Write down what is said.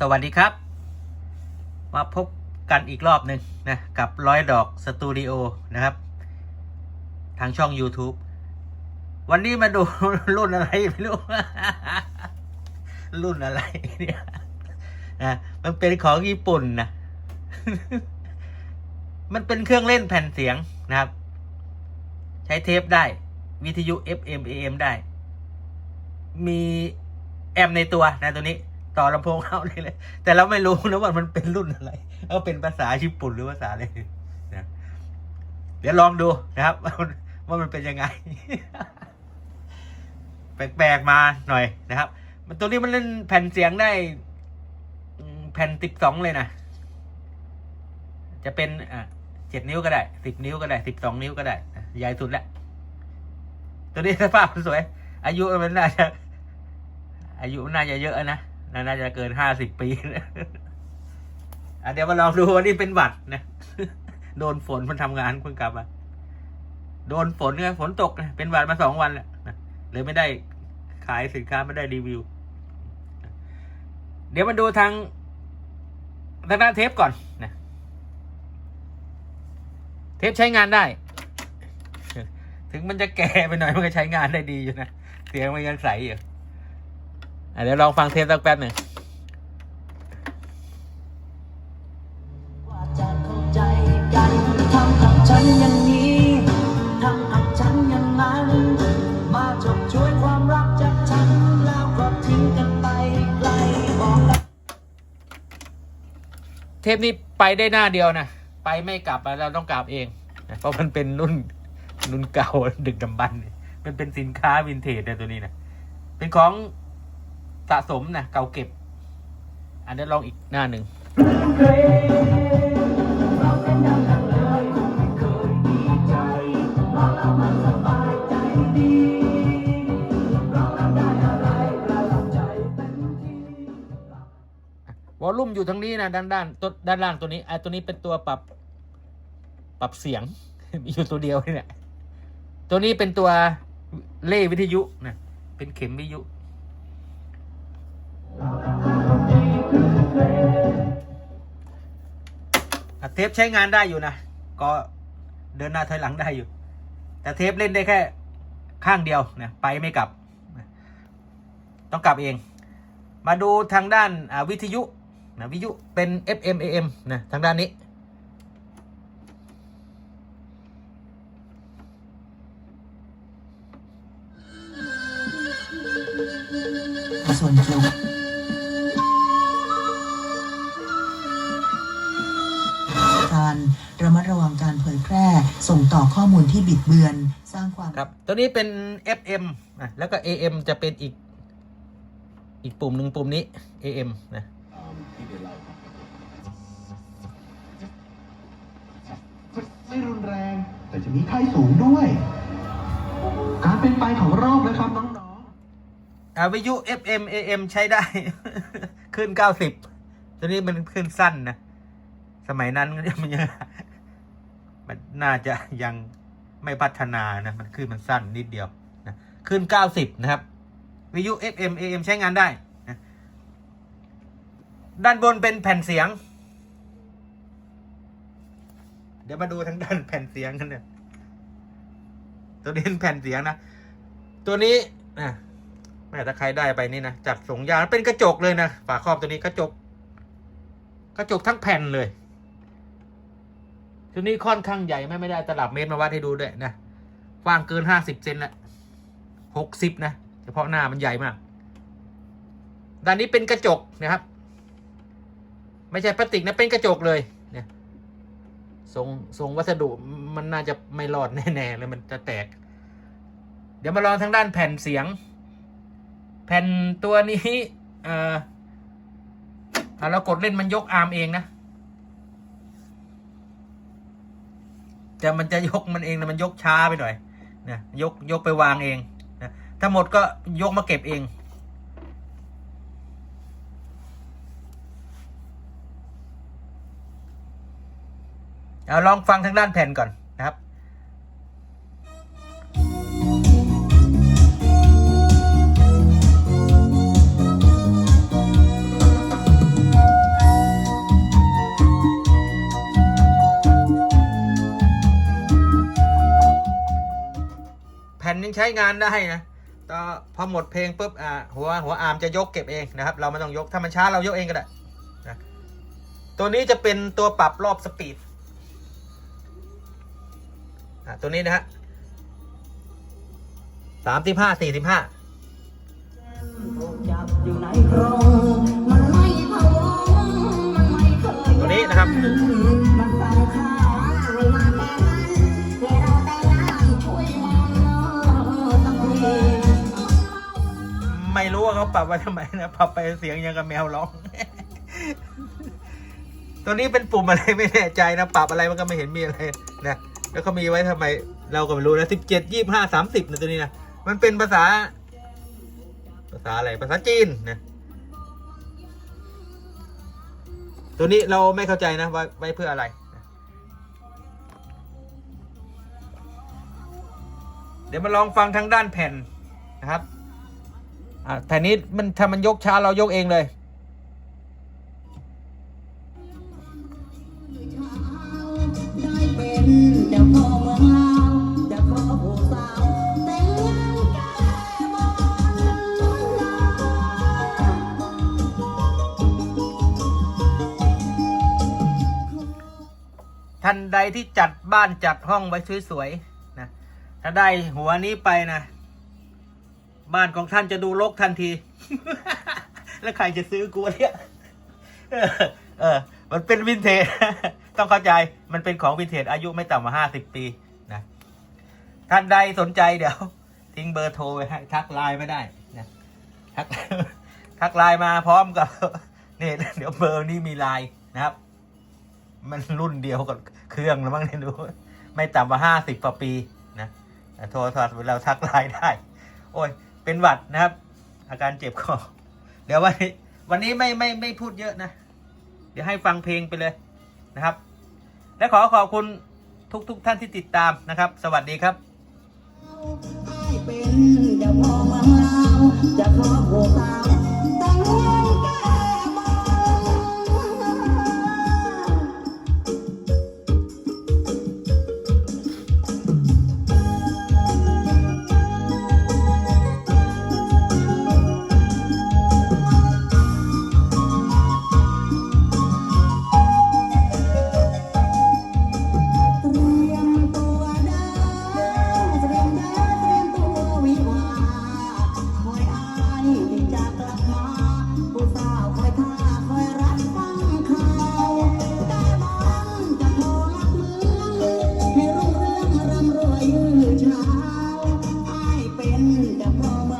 สวัสดีครับ มาพบกันอีกรอบหนึ่งนะกับร้อยดอกสตูดิโอนะครับ ทางช่อง YouTube วันนี้มาดูรุ่นอะไรไม่รู้ รุ่นอะไรเนี่ยนะมันเป็นของญี่ปุ่นนะมันเป็นเครื่องเล่นแผ่นเสียงนะครับ ใช้เทปได้ วิทยุ FM AM ได้ มีแอมในตัวนะตัวนี้ ต่อลำโพงเข้าเลยเลย แต่เราไม่รู้นะว่ามันเป็นรุ่นอะไรว่าเป็นภาษาญี่ปุ่นหรือภาษาอะไรนะเดี๋ยวลองดูนะครับ ว่ามันเป็นยังไง แปลกๆมาหน่อยนะครับ มันตัวนี้มันเล่นแผ่นเสียงได้แผ่นสิบสองเลยนะจะเป็นอะเจ็ดนิ้วก็ได้สิบนิ้วก็ได้สิบสองนิ้วก็ได้ใหญ่สุดแล้วตัวนี้สภาพสวย อายุมันน่าจะอายุน่าจะเยอะนะ น่าจะเกินห้าสิบปีนะอะเดี๋ยวมาลองดูวันนี้เป็นหวัดนะ โดนฝนมันทำงานเพิ่งกลับมา โดนฝนไงฝนตกเป็นหวัดมาสองวันแล้วเลยไม่ได้ขายสินค้าไม่ได้รีวิว เดี๋ยวมาดูทางทางด้านเทปก่อนนะเทปใช้งานได้ ถึงมันจะแก่ไปหน่อยมันก็ใช้งานได้ดีอยู่นะ เสียงมันยังใสอยู่ อะเดี๋ยวลองฟังเทปสักแป๊บหนึ่งว่าจะเข้าใจกันทำกับฉันอย่างนี้ทำกับฉันอย่างนั้นมาจบช่วยความรักจากฉันแล้วก็ทิ้งกันไปไกลบอกกันเทปนี้ไปได้หน้าเดียวนะไปไม่กลับอะเราต้องกลับเองนะเพราะมันเป็นรุ่นรุ่นเก่าดึกดำบรรพ์มันเป็นสินค้าวินเทจนะตัวนี้นะเป็นของ สะสมนะเก่าเก็บ อันนี้ลองอีกหน้าหนึ่งวอลลุ่มอยู่ทางนี้นะด้านด้านตัวด้านล่างตัวนี้ไอ้ตัวนี้เป็นตัวปรับ ปรับเสียง มีอยู่ตัวเดียวนี่แหละตัวนี้เป็นตัวเล่วิทยุนะเป็นเข็มวิทยุ อะเทปใช้งานได้อยู่นะ ก็เดินหน้าถอยหลังได้อยู่ แต่เทปเล่นได้แค่ข้างเดียวนะไปไม่กลับ ต้องกลับเอง มาดูทางด้านวิทยุนะวิทยุเป็น FM AM นะทางด้านนี้ส่วนตั ผยแพร่ ส่งต่อข้อมูลที่บิดเบือน สร้างความครับ ตัวนี้เป็น FM นะแล้วก็ AM จะเป็นอีก อีกปุ่มหนึ่งปุ่มนี้ AM นะไม่รุนแรง แต่จะมีไข้สูงด้วย การเป็นไปของโรคนะครับน้องอ่าวิทยุ FM AM ใช้ได้ ขึ้น 90 ตัวนี้มันขึ้นสั้นนะ สมัยนั้นมันยัง มันน่าจะยังไม่พัฒนานะมันขึ้นมันสั้นนิดเดียวนะขึ้น 90 นะครับวิทยุ FM AM ใช้งานได้นะด้านบนเป็นแผ่นเสียง เดี๋ยวมาดูทางด้านแผ่นเสียงกันเนี่ยตัวนี้เป็นแผ่นเสียงนะตัวนี้นะแม่ถ้าใครได้ไปนี่นะจัดส่งยาเป็นกระจกเลยนะฝาครอบตัวนี้กระจก กระจกทั้งแผ่นเลย ตัวนี้ค่อนข้างใหญ่ไม่ไม่ได้ตลับเมตรมาวัดให้ดูด้วยนะกว้างเกินห้าสิบเซนละหกสิบนะเฉพาะหน้ามันใหญ่มากด้านนี้เป็นกระจกนะครับ ไม่ใช่พลาสติกนะเป็นกระจกเลยเนี่ยทรงทรงวัสดุมันน่าจะไม่รอดแน่ๆเลยมันจะแตก เดี๋ยวมาลองทางด้านแผ่นเสียง แผ่นตัวนี้เอ่อเรากดเล่นมันยกอาร์มเองนะ จะมันจะยกมันเองนะมันยกช้าไปหน่อยนะยกยกไปวางเองนะถ้าหมดก็ยกมาเก็บเอง เอาลองฟังทางด้านแผ่นก่อน ใช้งานได้นะต่อพอหมดเพลงปุ๊บอ่าหัวหัวอาร์มจะยกเก็บเองนะครับ เราไม่ต้องยกถ้ามันช้าเรายกเองก็ได้นะตัวนี้จะเป็นตัวปรับรอบสปีดอะตัวนี้นะฮะสามสิบห้าสี่สิบห้าถูกจับอยู่ในกรงมันไม่พะวงมันไม่เคยตัวนี้นะครับ ปรับไว้ทำไมนะปรับไปเสียงยังกับแมวร้อง ตัวนี้เป็นปุ่มอะไรไม่แน่ใจนะปรับอะไรมันก็ไม่เห็นมีอะไรนะแล้วเขามีไว้ทำไม เราก็ไม่รู้นะสิบเจ็ดยี่ห้าสามสิบนะตัวนี้นะมันเป็นภาษา ภาษาอะไรภาษาจีนนะตัวนี้เราไม่เข้าใจนะไว้ไว้เพื่ออะไรเดี๋ยวมาลองฟังทางด้านแผ่นนะครับ อ่าแผ่นนี้มันถ้ามันยกช้าเรายกเองเลย ท่านใดที่จัดบ้านจัดห้องไว้สวยๆนะ ถ้าได้หัวนี้ไปนะ บ้านของท่านจะดูรกทันที แล้วใครจะซื้อกูเนี่ยเออเออ มันเป็นวินเทจ ต้องเข้าใจ มันเป็นของวินเทจอายุไม่ต่ำกว่าห้าสิบปีนะ ท่านใดสนใจเดี๋ยว ทิ้งเบอร์โทรไว้ให้ทักไลน์ไม่ได้นะทักทักไลน์มาพร้อมกับเนี่ยเดี๋ยวเบอร์นี้มีไลน์นะครับ มันรุ่นเดียวกับเครื่องแล้วมั้งเนี่ยดู ไม่ต่ำกว่าห้าสิบปีนะโทรศัพท์เราทักไลน์ได้ โอ้ย เป็นหวัดนะครับ อาการเจ็บคอเดี๋ยววันนี้วันนี้ไม่ไม่ไม่พูดเยอะนะ เดี๋ยวให้ฟังเพลงไปเลยนะครับ และขอขอบคุณทุกทุกท่านที่ติดตามนะครับ สวัสดีครับเป็นจะพอมาลาวจะขอผู้สาว mama.